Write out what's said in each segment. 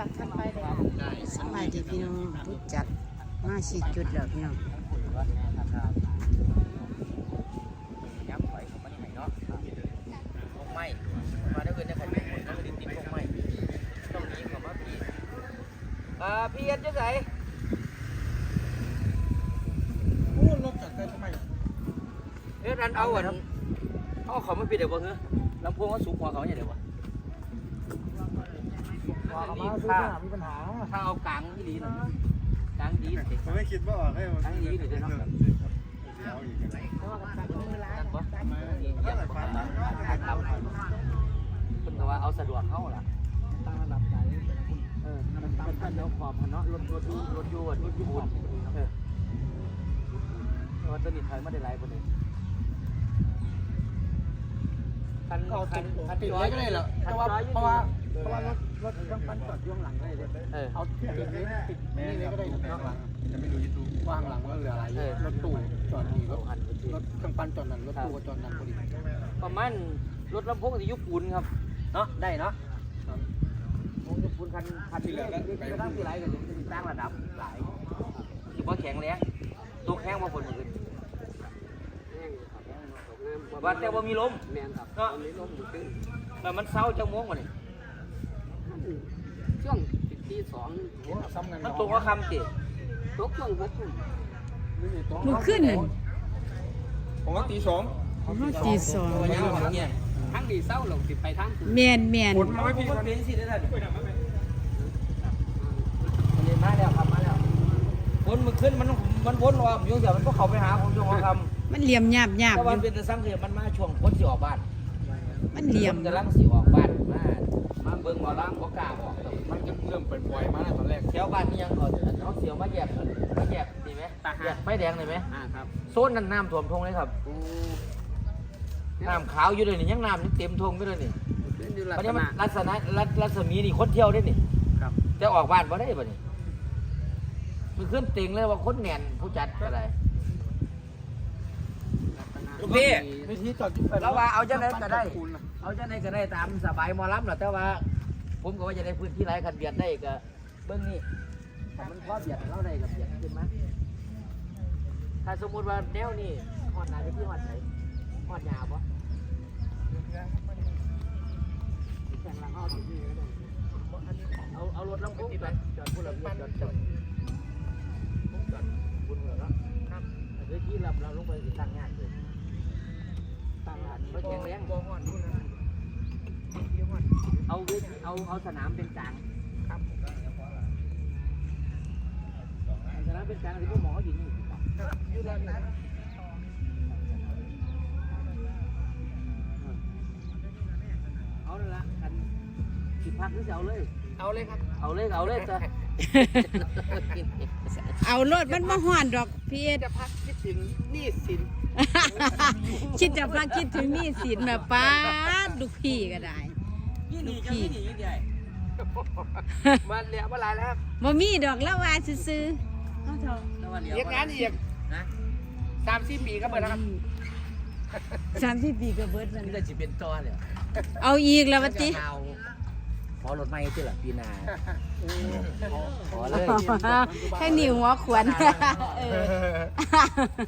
หลักทันไปเลยสบายดีพี่น้องผู้จัดมาฉีดจุดแล้วพี่น้องย้ำไว้ของมันไหนเนาะพวกไม้มาถ้าเกิดจะขัดเป็นคนก็จะติดพวกไม้ต้องนี้เขามาพี่อ่าพี่ยันจะใส่พูดลบจากใจทำไมเอ๊ะรันเอาอะเขาเขาไม่ปิดเดี๋ยวบ่เฮ้ยลำโพงเขาสูงกว่าเขาอย่างเดียววะว่าเขามาซื้อหามีปัญหาถ้าเอากลางที่ดีหน่อยกลางดีหน่อยผมไม่คิดว่าออกให้มันกลางดีหน่อยเดี๋ยวเนาะเอาอีกอะไรกันปะเหยียบปะเอาเป็นแต่ว่าเอาสะดวกเข้าล่ะตั้งระดับไหนเออมันตามกันแล้วขอบมันเนาะรถรถรถยูอะรถยูอะเออแต่ว่าตัวนี้ถอยมาได้หลายคนเลย คันก็คัตินดคันติดจอไว้ยก็ได้เหรอเพราะว่าเพราะว่าเพราะว่ารถรถต้องปั้นจอดย่วงหลังได้เลยเออเอาติดนี้ติดนี่เลยก็ได้เนาะจะไม่รู้ยูทูบว่างหลังว่าเหลืออะไรรถตู้จอดนี่รถรถเครื่องปั้นจอดนั่นรถตู้จอดนั่นพอดีประมาณรถลำโพงที่ยุปูนครับเนาะได้เนาะวงยุปูนคันคันที่เหลือก็ไปตั้งที่ไรกันจะตั้งระดับหลายถือว่าแข็งแรงตัวแข็งมาฝนมือ ว่าแต่ว่ามีลมแมนครับเนาะมีลมขึ้นแต่มันเศร้าจังม่วงกว่านี่ช่วงตีสองซ้ำกันมันตรงกับคำติตกช่วงหกทุ่มมือขึ้นผมว่าตีสองตีสองตัวนี้มันเนี่ยทั้งดีเศร้าลงติดไปทั้งแมนแมนผลมาไม่พี่มันคันเป็นี้นสิได้ท่านมันเรียนมาแล้วครับมาแล้ววนมันขึ้นมันมันวนรอบอยู่เดี๋ยวมันก็เข้าไปหาผมช่วงคำ มันเหลี่ยมหยาบหยาบแต่อวันยู่เป็นแต่สังเกตมันมาช่วงคนสิออกบ้านมันเหลี่ยมคนกำลังสิออกบ้านมามาเบิ่งหมอลำบ่กล้าออกแต่มันจะเริ่มปล่อยๆมาตอนแรกแถวบ้านนี่ยังก่อนเขาเสียวมาแยกกันมาแยกดีไหมแยกไฟแดงเลยไหมอ่าครับโซนนั้นน้ำท่วมทงเลยครับโอ้น้ำขาวอยู่เลยนี่ยังน้ำนี่เต็มทงอยู่เลยนี่ขึ้นอยู่ลักมันษยังมันณะลักษณะรัรัศมีนี่คนเที่ยวได้นี่ครับจะออกบ้านบ่ได้บ่นี่มันขึ้นติงเลยว่าคนแน่นผู้จัดอะไร ลูกพี่วิธีจอดแล้วว่าเอาจังไดก็ได้ เอาจังไดก็ได้ตามสบายหมอลำแหละแต่ว่า ผมก็ว่าจะได้พื้นที่ไรคันเบียดได้ก็เบื้องนี้ถ้ามันพอเบียดเราได้ก็เบียดขึ้นมาถ้าสมมุติว่าแนวนี่หอดหนาไปที่หอดไหนหอดยาวปะแข่งหลังเอาที่นี่ก็ได้เอาเอารถลำโพงจอดจอดบุญละเบียดจอดจอดจอดบุญเหรอเนาะครับแต่ด้วยที่เราเราลงไปสิตั้งงานเลยตั้งร้านไม่ แข็งแรงเอาเวทเอาเอาสนามเป็นกลางครับสนามเป็นกลางที่พวกหมออยู่นี่อยู่ด้านนั้นเอาเลยละกันสิพักหรือจะเอาเลย เอาเลยครับ เอาเลยเอาเลยจ้ะเอารถมันมาห่อนดอกพี่จะพักคิดถึงนี่สิน คิดจะฟังคิดถึงหนี่สินแบบป้าดลูกพี่ก็ได้ ยี่นี่จะยี่นี่ยี่ใหญ่มาเหลือเมื่อไรแล้วครับบ่มีดอกละว่าซื้อๆเอาเถอะเรียกงานอีกนะสามสี่ปีก็เปิดแล้วครับสามสิบปีก็เบิดแล้วนี่จะจีเป็นจอเลยเอาอีกแล้ววัติ เอา ขอรถไม่ที่หลังปีหนาขอเลยให้หนิวหัวขวนเออ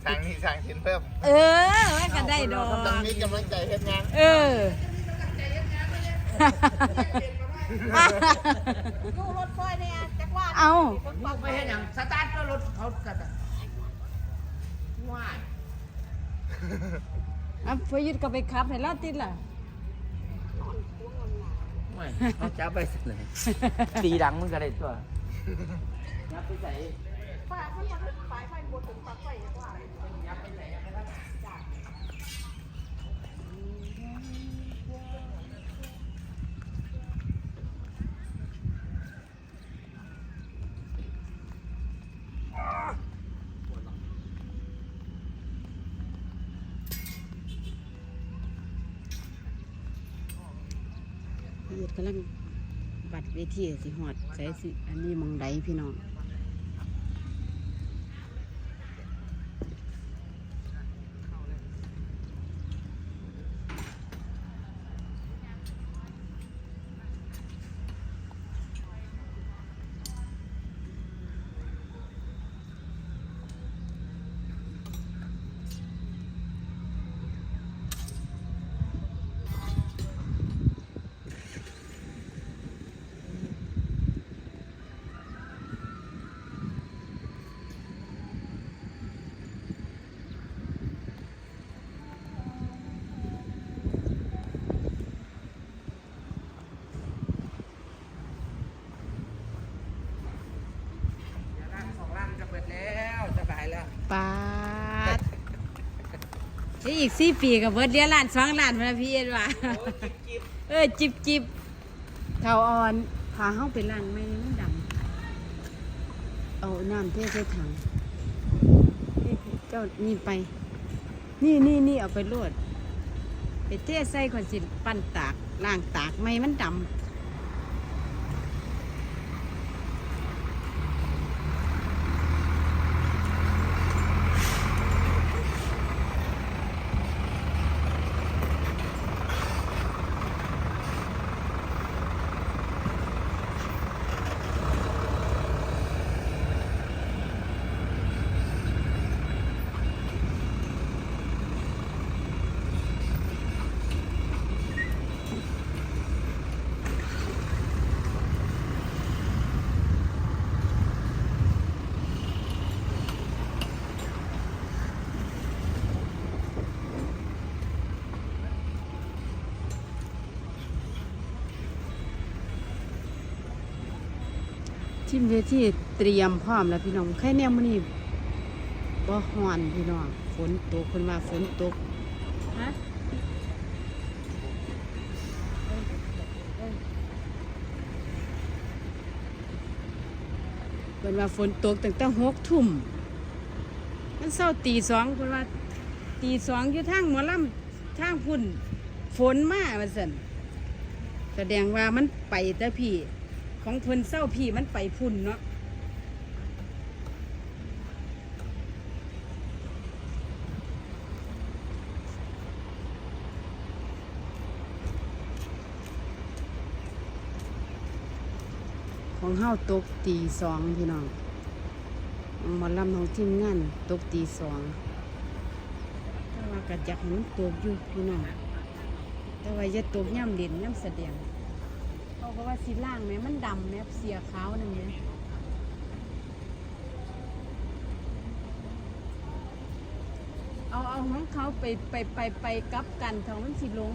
ทางนี้ทางทิ้นเพิ่ม เออไว้ก็ได้ดอกต้องมีกำลังใจเฮ็ดงานเออดูรถไฟเนี่ยจักว่าเอาลูกไปเห็นอย่างสตาร์ทรถเขากระว้ายเอาพยุดก็ไปขับให้เราติดล่ะ ไม่เขาจับไปสิเลยตีดังมึงก็ได้ตัวยับไปใส่ฝ่ายเขามาถึงฝ่ายไฟบนถึงปลั๊กไฟจักว่ายับไปใส่ยับไปใส่พยุ ดกำลังบัดเวทีสิหอดใส่สิอันนี้มองไดพี่น้อง อีกสี่ปีกับเบิร์ดเดียวล้านสองล้านมาพี่เอ็ดว่าเออจิบจิบเท่าอ่อนพาห้องไปล้างไม่มันดำเอาน้ำเทใส่ถังนี่เจ้านี่ไป นี่นี่นี่เอาไปโลดไปเทใส่ขอนสิปั้นตากล้างตากไม่มันดำ ทีมเวทีเตรียมพร้อมแล้วพี่น้องแค่แนวมื้อนี้บ่ฮ้อนพี่น้องฝนตกเพิ่นว่าฝนตกฮะเพิ่นว่าฝนตกตั้งแต่หกทุ่มมันเศร้าตีสองเพิ่นว่าตีสองอยู่ทางหมอลำทางพุ่นฝนมาว่าซั่นแสดงว่ามันไปแต่พี่ ของเพิ่นเศร้าพี่มันไปพุ่นเนาะของเฮาตกตีสองพี่น้องหมาลำของทีมงานตกตีสองแต่ว่ากระจักห้มันตกอยู่พี่น้องแต่ว่าอย่าตกย่ำเด่นย่ำแสดง เขาก็ว่าสีล่างแม่มันดำแม่เสียขาวนั่นแหละเอาเอาของเขาไปไปไปไปกลับกันเถามันสิหลง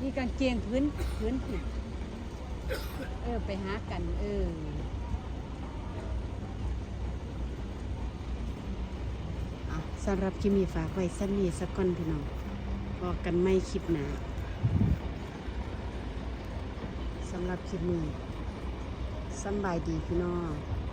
นี่กางเกงพื้นพื้นผิดเออไปหากัน เออสำหรับคลิปนี้ฝากไว้สักนี้สักก่อนพี่น้องพอกันไม่คลิปหนา สำหรับคลิปนี้สบายดีพี่น้อง